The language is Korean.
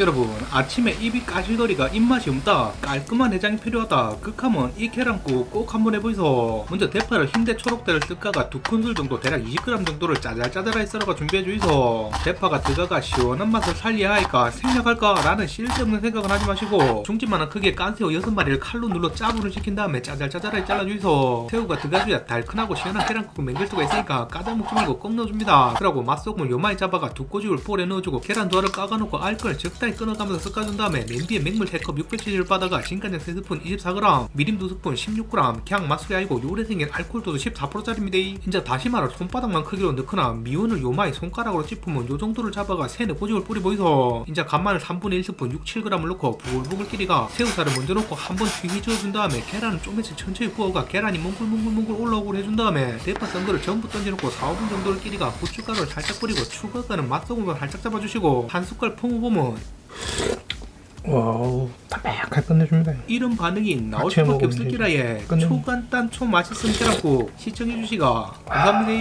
여러분 아침에 입이 까실거리가 입맛이 없다 깔끔한 해장이 필요하다 극하면 이 계란국 꼭 한번 해보이소. 먼저 대파를 흰대 초록대를 뜯다가 두 큰술 정도 대략 20g 정도를 짜잘짜잘하게 썰어가 준비해 주이소. 대파가 들어가 시원한 맛을 살려야 하니까 생략할까? 라는 쓸데없는 생각은 하지 마시고 중지만한 크기의 깐새우 6마리를 칼로 눌러 짜부를 시킨 다음에 짜잘짜잘하게 잘라주이소. 새우가 들어가줘야 달큰하고 시원한 계란국을 맹길 수가 있으니까 까자 먹지 말고 꼭 넣어줍니다. 그러고 맛소금을 요만히 잡아가 두 꼬집을 볼에 넣어주고 계란 두 알을 까가놓고 알걸 적당히 끊어가면서 섞어준 다음에 냄비에 맹물 3컵 600cc를 받아가 진간장 3스푼 24g 미림 2스푼 16g 그냥 맛술이 아니고 요래 생긴 알코올도도 14%짜리입니다. 이제 다시마를 손바닥만 크기로 넣거나 미온을 요마이 손가락으로 찝으면 요 정도를 잡아가 세네 꼬집을 뿌리 보이소. 이제 간마늘 3분의 1스푼 6, 7g을 넣고 부글부글 끓이가 새우살을 먼저 넣고 한번 튀기 저어준 다음에 계란을 조금씩 천천히 구워가 계란이 몽글몽글몽글 올라오고 해준 다음에 대파 썬 거를 전부 던져놓고 4, 5분 정도를 끓이가 고춧가루를 살짝 뿌리고 추가가는 맛소금을 살짝 잡아주시고 한 숟갈 퐁보면 와우 담백하게 끝내줍니다. 이런 반응이 나올 수밖에 없을 기라에 끝내면- 초간단 초 맛있음 계란국 시청해주시가 감사합니다